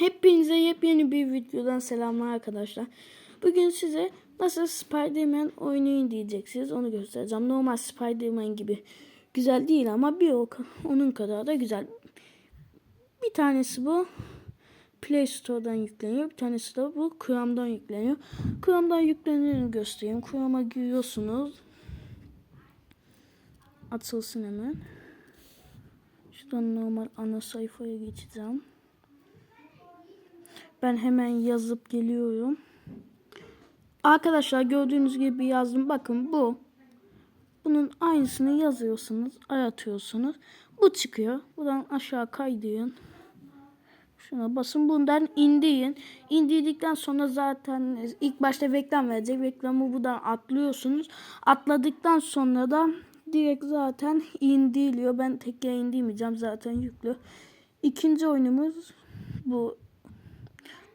Hepinize yepyeni bir videodan selamlar arkadaşlar. Bugün size nasıl Spider-Man oynayın diyeceksiniz. Onu göstereceğim. Normal Spider-Man gibi güzel değil ama bir o, onun kadar da güzel. Bir tanesi bu. Play Store'dan yükleniyor. Bir tanesi de bu Chrome'dan yükleniyor. Chrome'dan yükleneni göstereyim. Chrome'a giriyorsunuz. Atılsın hemen. Şuradan normal ana sayfaya geçeceğim. Ben hemen yazıp geliyorum. Arkadaşlar gördüğünüz gibi yazdım. Bakın bu. Bunun aynısını yazıyorsunuz. Aratıyorsunuz. Bu çıkıyor. Buradan aşağı kaydırın. Şuna basın. Bundan indirin. İndirdikten sonra zaten ilk başta reklam verecek. Reklamı buradan atlıyorsunuz. Atladıktan sonra da direkt zaten indiriliyor. Ben tekrar indirmeyeceğim. Zaten yüklü. İkinci oyunumuz bu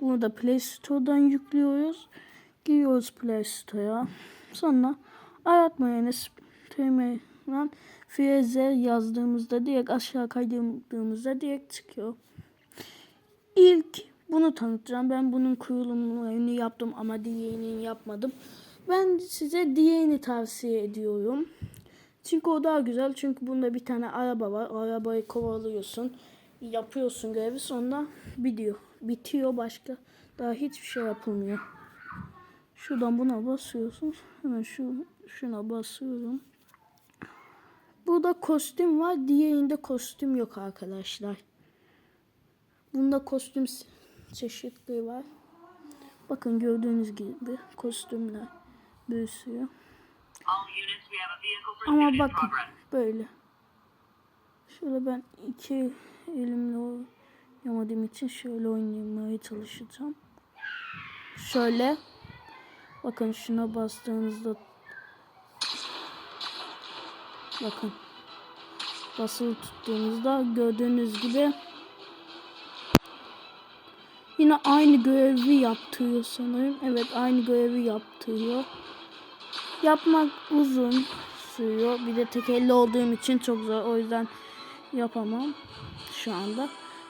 bunu da Play Store'dan yüklüyoruz. Giriyoruz Play Store'a. Sonra aratma yerine Spiderman Fraser yazdığımızda direkt aşağı kaydırdığımızda direkt çıkıyor. İlk bunu tanıtacağım. Ben bunun kurulumunu yaptım ama diğerini yapmadım. Ben size diğerini tavsiye ediyorum. Çünkü o daha güzel. Çünkü bunda bir tane araba var. Arabayı kovalıyorsun. Yapıyorsun görevi sonra bitiyor. Bitiyor başka. Daha hiçbir şey yapılmıyor. Şuradan buna basıyorsun. Hemen şu şuna basıyorum. Burada kostüm var. Diğerinde kostüm yok arkadaşlar. Bunda kostüm çeşitleri var. Bakın gördüğünüz gibi kostümler bir. Ama bakın böyle. Şöyle ben iki elimle oynamadığım için şöyle oynamaya çalışacağım. Şöyle. Bakın şuna bastığınızda bakın basılı tuttuğunuzda gördüğünüz gibi yine aynı görevi yaptırıyor sanırım. Evet aynı görevi yaptırıyor. Yapmak uzun sürüyor. Bir de tek elle olduğum için çok zor. O yüzden yapamam şu anda.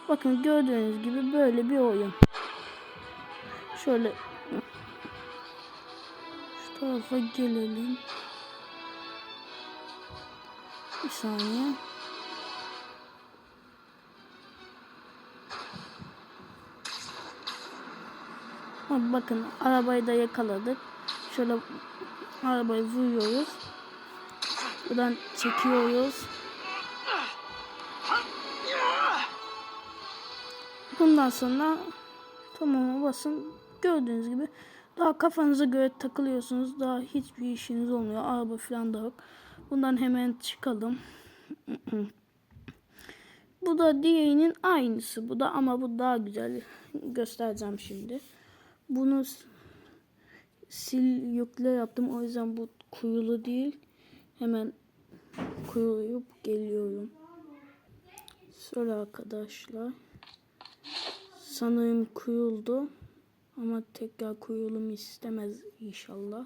Bakın gördüğünüz gibi böyle bir oyun. Şöyle şu tarafa gelelim. Bir saniye. Bakın arabayı da yakaladık. Şöyle arabayı vuruyoruz. Buradan çekiyoruz. Bundan sonra tamam basın. Gördüğünüz gibi daha kafanıza göre takılıyorsunuz. Daha hiçbir işiniz olmuyor. Araba falan da yok. Bundan hemen çıkalım. bu da diğerinin aynısı. Bu da ama bu daha güzel. Göstereceğim şimdi. Bunu sil yükle yaptım. O yüzden bu kuyulu değil. Hemen kuyuyup geliyorum. Şöyle arkadaşlar. Sanırım kuyuldu. Ama tekrar kuyulum istemez inşallah.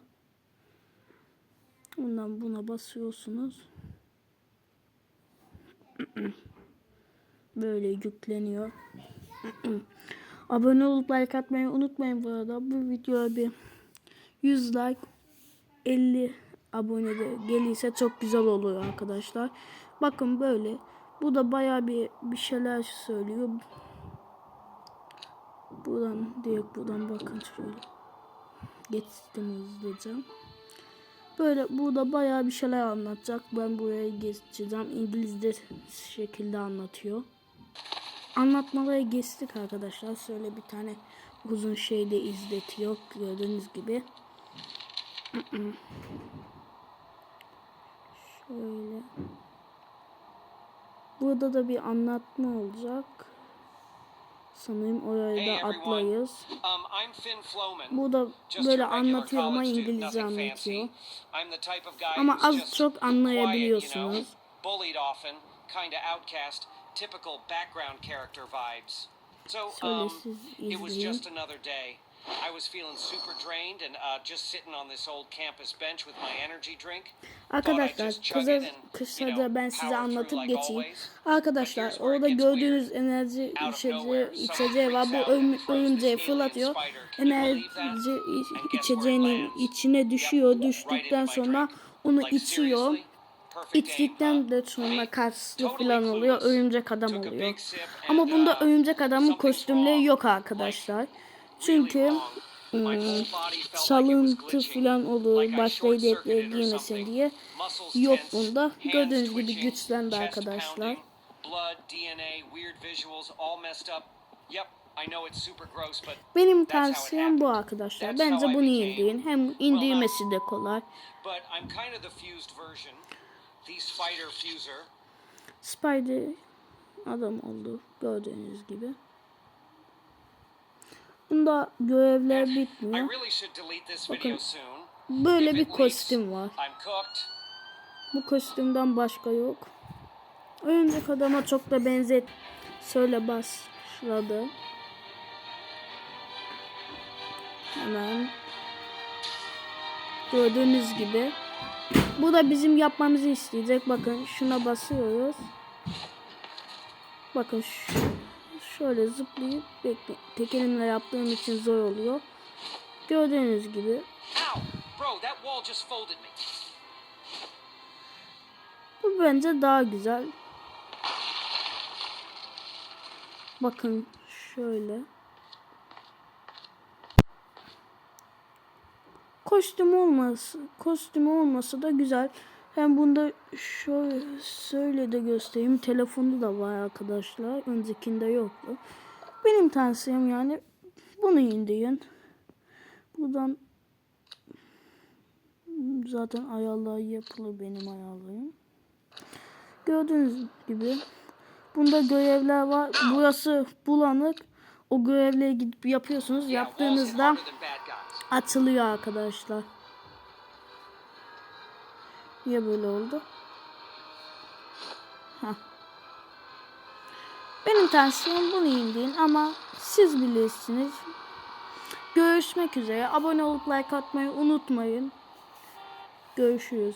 Ondan buna basıyorsunuz. Böyle yükleniyor. Abone olup like atmayı unutmayın bu arada. Bu videoya bir 100 like 50 abone de gelirse çok güzel olur arkadaşlar. Bakın böyle. Bu da baya bir bir şeyler söylüyor. Buradan direkt buradan bakın şöyle. Geçtim hızlıca. Böyle burada bayağı bir şeyler anlatacak. Ben buraya geçeceğim. İngilizce şekilde anlatıyor. Anlatmalara geçtik arkadaşlar. Şöyle bir tane uzun şey izletiyor. Gördüğünüz gibi. Şöyle. Burada da bir anlatma olacak. Sanırım oraya da atlayız. Um. Bu da böyle anlatıyor ama İngilizce anlatıyor. Ama az çok anlayabiliyorsunuz. Şöyle um, siz izleyin. Just another day. I was feeling super drained and uh, just sitting on this old campus bench with my energy drink. Thought I'd Arkadaşlar kısa kısaca ben size anlatıp geçeyim. Arkadaşlar orada gördüğünüz enerji içeceği, içeceği var. Bu örüm- örümceği fırlatıyor. Enerji içeceğinin içine düşüyor. Düştükten sonra onu içiyor. İçtikten de sonra totally falan oluyor. Örümcek adam oluyor. Ama bunda uh, örümcek adamın kostümleri yok arkadaşlar. Çünkü çalıntı glitching, falan olur. like I Başlayı diye Yok bunda. Gördüğünüz gibi güçlendi arkadaşlar. Benim tavsiyem bu arkadaşlar. Bence bunu indirin. Hem indirmesi de kolay. Spider adam oldu. Gördüğünüz gibi. Bunda görevler bitmiyor. soon. Böyle bir kostüm var. Bu kostümden başka yok. Örümcek adama çok da benzet. Söyle başladı. Hemen. Gördüğünüz gibi. Bu da bizim yapmamızı isteyecek. Bakın şuna basıyoruz. Bakın şu, şöyle zıplayıp bekle. Tek elimle yaptığım için zor oluyor. Gördüğünüz gibi. Bu bence daha güzel. Bakın şöyle. Kostüm olması, kostüm olması da güzel. Hem bunda şöyle söyle de göstereyim. Telefonu da var arkadaşlar. Öncekinde yoktu. Benim tavsiyem yani bunu indirin. Buradan zaten ayarlar yapılı benim ayarlarım. Gördüğünüz gibi bunda görevler var. Burası bulanık. O görevleri gidip yapıyorsunuz. Yaptığınızda atılıyor arkadaşlar. Niye böyle oldu? Hah. Benim tavsiyem bunu indirin ama siz bilirsiniz. Görüşmek üzere. Abone olup like atmayı unutmayın. Görüşürüz.